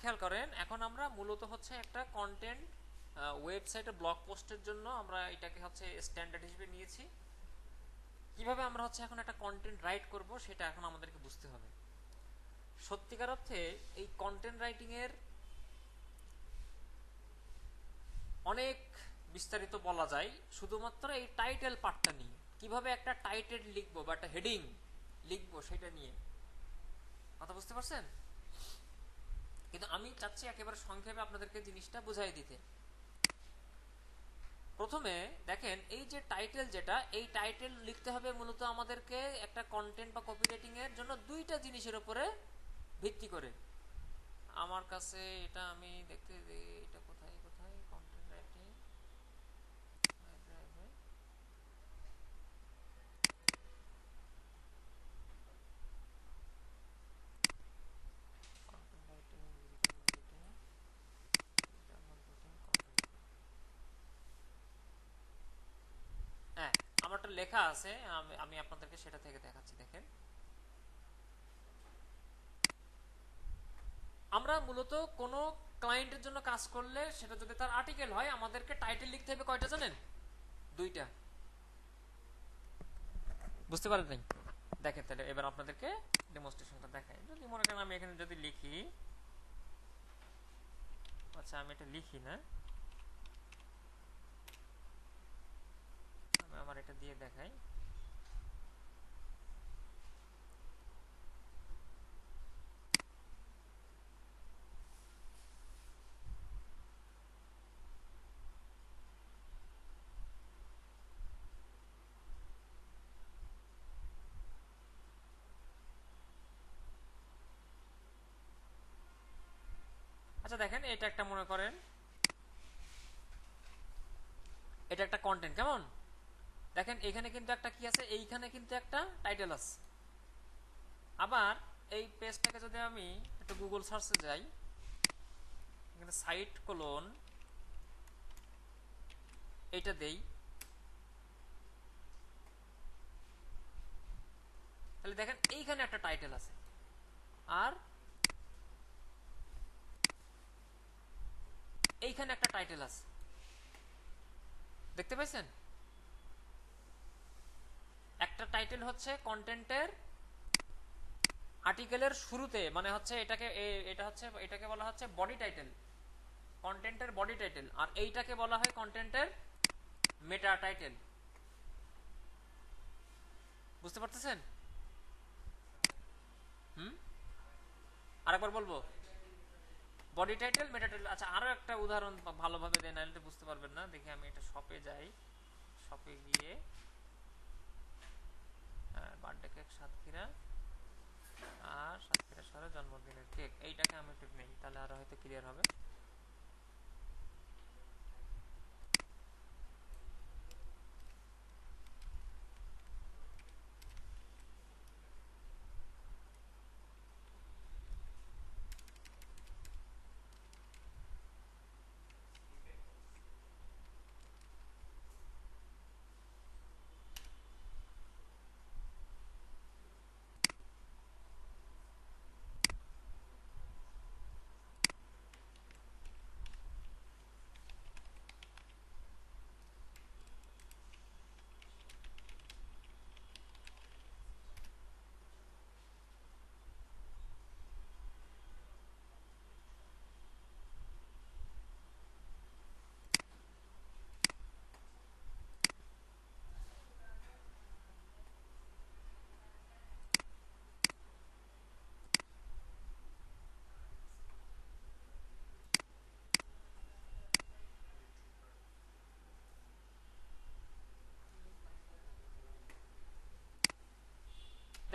খেয়াল করেন, এখন আমরা মূলত হচ্ছে একটা কন্টেন্ট ওয়েবসাইটে ব্লগ পোস্টের জন্য আমরা এটাকে হচ্ছে স্ট্যান্ডার্ড হিসেবে নিয়েছি। কীভাবে আমরা হচ্ছে এখন একটা কন্টেন্ট রাইট করব সেটা এখন আমাদেরকে বুঝতে হবে। সত্যিকার অর্থে এই কন্টেন্ট রাইটিং এর অনেক বিস্তারিত বলা যায়, শুধুমাত্র এই টাইটেল পার্টটা নিয়ে। কীভাবে একটা টাইটেল লিখব বা একটা হেডিং লিখব সেটা নিয়ে। কথা বুঝতে পারছেন? কিন্তু আমি চাচ্ছি একেবারে সংক্ষেপে আপনাদেরকে জিনিসটা বুঝাই দিতে। প্রথমে দেখেন, এই যে টাইটেল যেটা, এই টাইটেল লিখতে হবে মূলত আমাদেরকে একটা কন্টেন্ট বা কপিরাইটিং এর জন্য দুইটা জিনিসের উপরে ভিত্তি করে। আমার কাছে এটা আমি দেখতে এটা কোথায় কোথায়? কন্টেন্ট রাইটিং লেখা আছে, আমি আপনাদেরকে সেটা থেকে দেখাচ্ছি, দেখেন। আমরা মূলত কোনো ক্লায়েন্টের জন্য কাজ করলে সেটা যদি তার আর্টিকেল হয়, আমাদেরকে টাইটেল লিখতে হবে কয়টা জানেন? দুইটা। বুঝতে পারেন নাই দেখেন তাহলে, এবার আপনাদেরকে ডেমনস্ট্রেশনটা দেখাই। যদি মনে করেন আমি এখানে যদি লিখি আচ্ছা আমি এটা লিখি না আমি আমার এটা দিয়ে দেখাই। আচ্ছা দেখেন এটা একটা মনে করেন এটা একটা কন্টেন্ট কেমন? দেখেন, এখানে কিন্তু একটা কি আছে? এইখানে কিন্তু একটা টাইটেল আছে। আবার এই পেজটাকে যদি আমি একটু গুগল সার্চে যাই, এখানে সাইট কোলন এইটা দেই। তাহলে দেখেন, এইখানে একটা টাইটেল আছে। আর এইখানে একটা টাইটেল আছে। দেখতে পাইছেন একটা টাইটেল হচ্ছে কন্টেন্টের আর্টিকেলের শুরুতে মানে হচ্ছে এটাকে এটা হচ্ছে, এটাকে বলা হচ্ছে বডি টাইটেল কন্টেন্টের বডি টাইটেল আর এইটাকে বলা হয় কন্টেন্টের মেটা টাইটেল বুঝতে পারতেছেন? হুম? আরেকবার বলব। বডি টাইটেল মেটা টাইটেল আচ্ছা আরও একটা উদাহরণ ভালোভাবে দেন বুঝতে পারবেন না। দেখি আমি এটা শপে যাই। শপে গিয়ে বার্থডে কেক, সাতক্ষীরা। আর সাতক্ষীরা শহরে জন্মদিনের কেক। এইটাকে আমি একটু নেই তাহলে আরও হয়তো ক্লিয়ার হবে।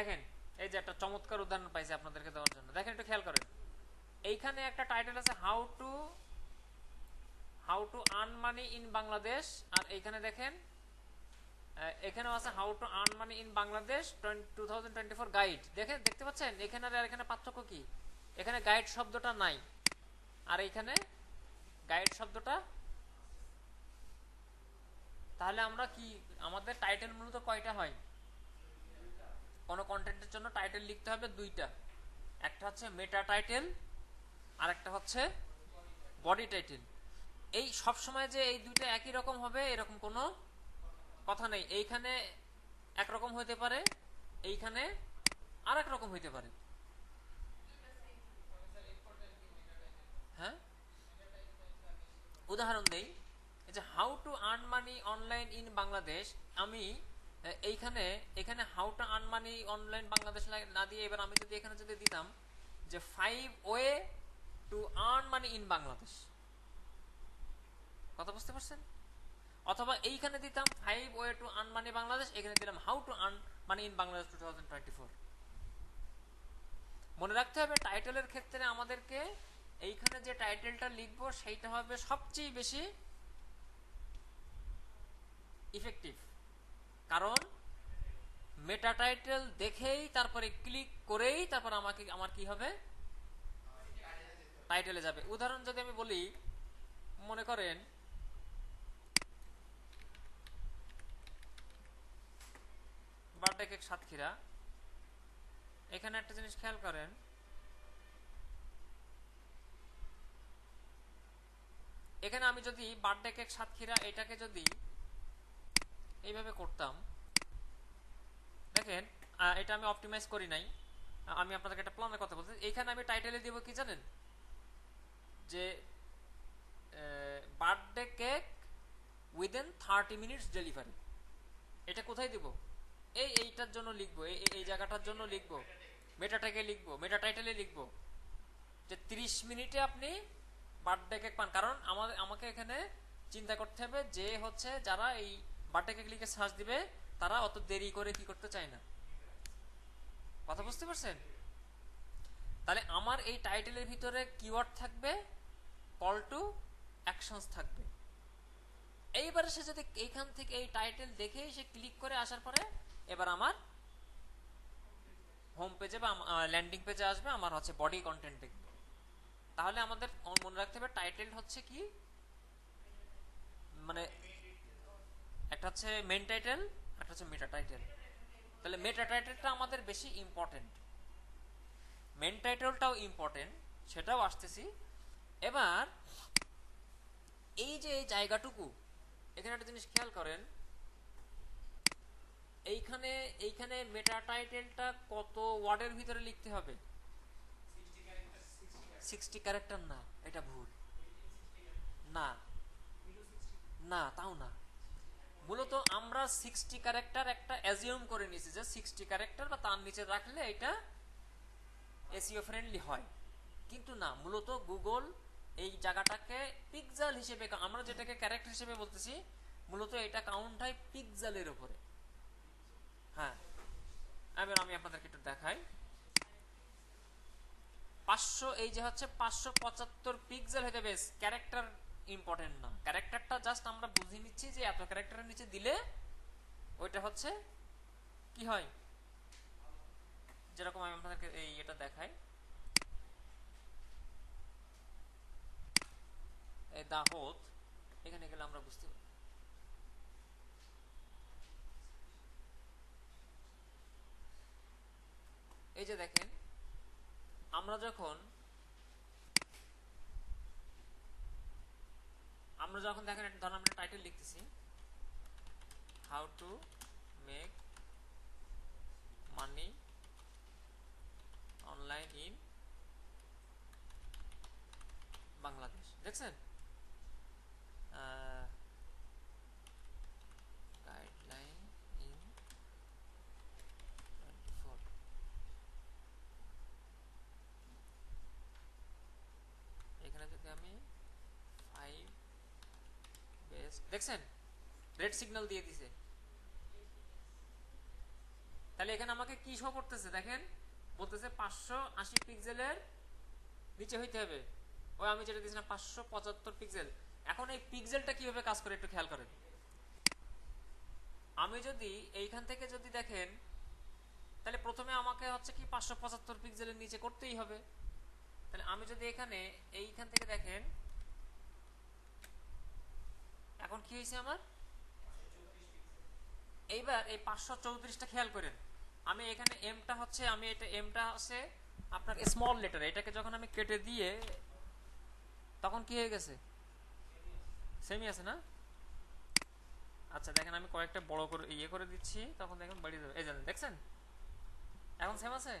দেখেন, এই যে একটা চমৎকার উদাহরণ পাইছি আপনাদেরকে দেওয়ার জন্য। দেখেন, একটু খেয়াল করেন। এইখানে একটা টাইটেল আছে how to how to earn money in Bangladesh আর এইখানে দেখেন এখানেও আছে how to earn money in Bangladesh to guide দেখেন, দেখতে পাচ্ছেন? এখানে আর এখানে পার্থক্য কি? এখানে গাইড শব্দটা নাই। আর এইখানে গাইড শব্দটা, তাহলে আমরা কি, আমাদের টাইটেল মূলত কয়টা হয়? কোনো কন্টেন্টের জন্য টাইটেল লিখতে হবে দুইটা। একটা হচ্ছে মেটা টাইটেল আর একটা হচ্ছে বডি টাইটেল এই সব সময় যে এই দুইটা একই রকম হবে, এরকম কোনো কথা নেই। এইখানে একরকম হইতে পারে, এইখানে আর এক রকম হইতে পারে। হ্যাঁ? উদাহরণ দেই। যে how to earn money online in Bangladesh আমি এইখানে, এখানে how to earn money online Bangladesh না- দিয়ে এবার আমি যদি এখানে যদি দিতাম যে five way to earn money in Bangladesh. কথা বুঝতে পারছেন? অথবা এইখানে দিতাম five way to earn money Bangladesh, এখানে দিলাম how to earn money in Bangladesh two thousand twenty four মনে রাখতে হবে টাইটেলের ক্ষেত্রে আমাদেরকে এইখানে যে টাইটেলটা লিখব, সেইটা হবে সবচেয়ে বেশি ইফেক্টিভ কারণ মেটা টাইটেল দেখেই, তারপরে ক্লিক করেই, তারপর আমাকে, আমার কি হবে? টাইটেলে যাবে। উদাহরণ যদি আমি বলি, মনে করেন বার্থডে কেক সাতক্ষীরা। এখানে একটা জিনিস খেয়াল করেন, এখানে আমি যদি বার্থডে কেক সাতক্ষীরা, এটাকে যদি এইভাবে করতাম। দেখেন এটা আমি অপটিমাইজ করি নাই। আমি আপনাদেরকে একটা প্ল্যানের কথা বলতে এইখানে আমি টাইটেলে দিব কি জানেন? যে birthday cake within thirty minutes delivery এটা কোথায় দিব? এই, এইটার জন্য লিখব। এই, এই- এই জায়গাটার জন্য লিখব। মেটাটাকে লিখব। মেটা টাইটেলে লিখব। যে 30 মিনিটে আপনি বার্থডে কেক পান। কারণ আমাদের, আমাকে এখানে চিন্তা করতে হবে যে হচ্ছে যারা এই বার্থডে কেক লিখে সার্চ দিবে, তারা অত দেরি করে কি করতে চায় না। কথা বুঝতে পারছেন? তাহলে আমার এই টাইটেলের ভিতরে কিওয়ার্ড থাকবে কল টু অ্যাকশনস থাকবে। এইবারে সে যদি এইখান থেকে এই টাইটেল দেখেই সে ক্লিক করে আসার পরে, এবার আমার হোম পেজে বা ল্যান্ডিং পেজে আসবে, আমার হচ্ছে বডি কন্টেন্ট দেখবে। তাহলে আমাদের মনে রাখতে হবে টাইটেল হচ্ছে কি? মানে একটা হচ্ছে মেন টাইটেল একটা হচ্ছে মেটা টাইটেল তাহলে মেটা টাইটেলটা আমাদের বেশি ইম্পর্টেন্ট মেন টাইটেলটাও ইম্পর্টেন্ট সেটাও আসতেছি। এবার, এই যে এই জায়গাটুকু, এখানে একটা জিনিস খেয়াল করেন। এইখানে এইখানে মেটা টাইটেলটা কত ওয়ার্ডের ভিতরে লিখতে হবে? সিক্সটি ক্যারেক্টার না, এটা ভুল। না না, তাও না। মূলত আমরা সিক্সটি ক্যারেক্টার একটা অ্যাজিউম করে নিয়েছি যে সিক্সটি ক্যারেক্টার বা তার নিচে রাখলে এটা এসিও ফ্রেন্ডলি হয়। কিন্তু না, মূলত গুগল এই জায়গাটাকে পিকজাল হিসেবে আমরা যেটাকে ক্যারেক্টার হিসেবে বলতেছি, মূলত এটা কাউন্ট হয় পিকজালের উপরে। হ্যাঁ এবার আমি আপনাদেরকে একটু দেখাই। পাঁচশো, এই যে হচ্ছে পাঁচশো পঁচাত্তর পিক্সেল হতে বেশ ক্যারেক্টার ইম্পর্টেন্ট না। ক্যারেক্টারটা জাস্ট আমরা বুঝে নিচ্ছি যে এত ক্যারেক্টারের নিচে দিলে ওইটা হচ্ছে কি হয়? যেরকম আমি আপনাদেরকে এই এটা দেখাই। এই দাহত এখানে গেলে আমরা বুঝতে পারি এই যে দেখেন, আমরা যখন আমরা যখন দেখেন, ধরুন আমরা টাইটেল লিখতেছি how to make money online in Bangladesh দেখছেন গাইডলাইন ইন টোয়েন্টি ফোর এখানে যদি আমি ফাইভ বেস দেখছেন? রেড সিগন্যাল দিয়ে দিছে। তাহলে এখানে আমাকে কি শো করতেছে দেখেন? বলতেছে পাঁচশো আশি পিক্সেলের নিচে হইতে হবে। ওই আমি যেটা দিয়েছিলাম, পাঁচশো পঁচাত্তর পিক্সেল এখন এই পিক্সেলটা কীভাবে কাজ করে একটু খেয়াল করেন। আমি যদি এইখান থেকে যদি দেখেন, তাহলে প্রথমে আমাকে হচ্ছে কি পাঁচশো পঁচাত্তর পিক্সেলের নিচে করতেই হবে। তাহলে আমি যদি এখানে এইখান থেকে দেখেন এখন কি হয়েছে আমার? এইবার এই পাঁচশো চৌত্রিশটা খেয়াল করেন। আমি এখানে এমটা হচ্ছে, আমি এটা এমটা হচ্ছে আপনার স্মল লেটার এটাকে যখন আমি কেটে দিয়ে, তখন কি হয়ে গেছে? সেমই আছে না? আচ্ছা দেখেন আমি কয়েকটা বড় করে ইয়ে করে দিচ্ছি, তখন দেখেন বাড়িয়ে যাবে। এই জানেন দেখছেন? এখন সেম আছে?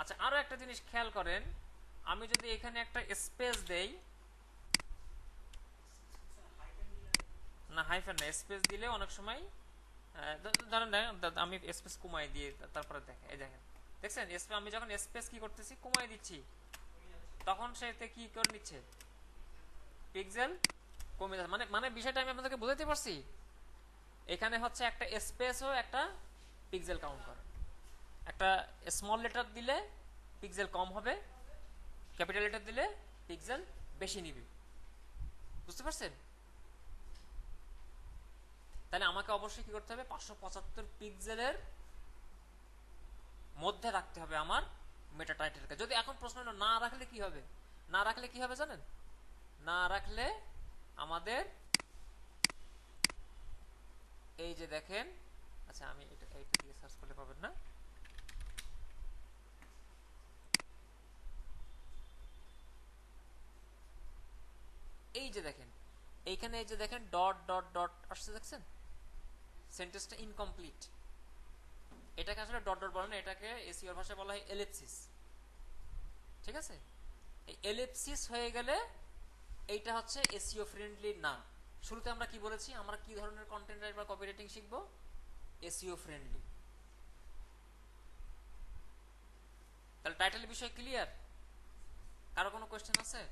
আচ্ছা আরও একটা জিনিস খেয়াল করেন। আমি যদি এখানে একটা স্পেস দেই না হাইফেন না স্পেস দিলে অনেক সময় ধরেন আমি স্পেস কমাই দিয়ে তারপরে দেখেন, এই দেখেন। দেখছেন? আমি যখন স্পেস কি করতেছি, কমাই দিচ্ছি। তখন সেতে কি করে নিচ্ছে? পিক্সেল কমে যাচ্ছে। মানে মানে বিষয়টা আমি আপনাদেরকে বোঝাতে পারছি? এখানে হচ্ছে একটা স্পেসও একটা পিক্সেল কাউন্ট করে। একটা স্মল লেটার দিলে পিক্সেল কম হবে ক্যাপিটাল লেটার দিলে পিক্সেল বেশি নিবে। বুঝতে পারছেন? তাহলে আমাকে অবশ্যই কি করতে হবে? পাঁচশো পঁচাত্তর পিক্সেলের মধ্যে রাখতে হবে আমার মেটা টাইটেলকে যদি এখন প্রশ্ন না রাখলে কি হবে? না রাখলে কি হবে জানেন? না রাখলে আমাদের এই যে দেখেন আচ্ছা আমি এটা, এইটা দিয়ে সার্চ করলে পাবেন না। এই যে দেখেন, এইখানে এই যে দেখেন ডট ডট ডট আসছে, দেখছেন? সেন্টেন্সটা ইনকমপ্লিট এটাকে আসলে ডট ডট বলে না, এটাকে এসিওর ভাষায় বলা হয় এলিপসিস ঠিক আছে? এই এলিপসিস হয়ে গেলে এইটা হচ্ছে এসিও ফ্রেন্ডলি না শুরুতে আমরা কি বলেছি? আমরা কি ধরনের কন্টেন্ট রাইট বা কপি রাইটিং শিখব? এসিও ফ্রেন্ডলি তাহলে টাইটেল বিষয় ক্লিয়ার কারও কোনো কোয়েশ্চেন আছে?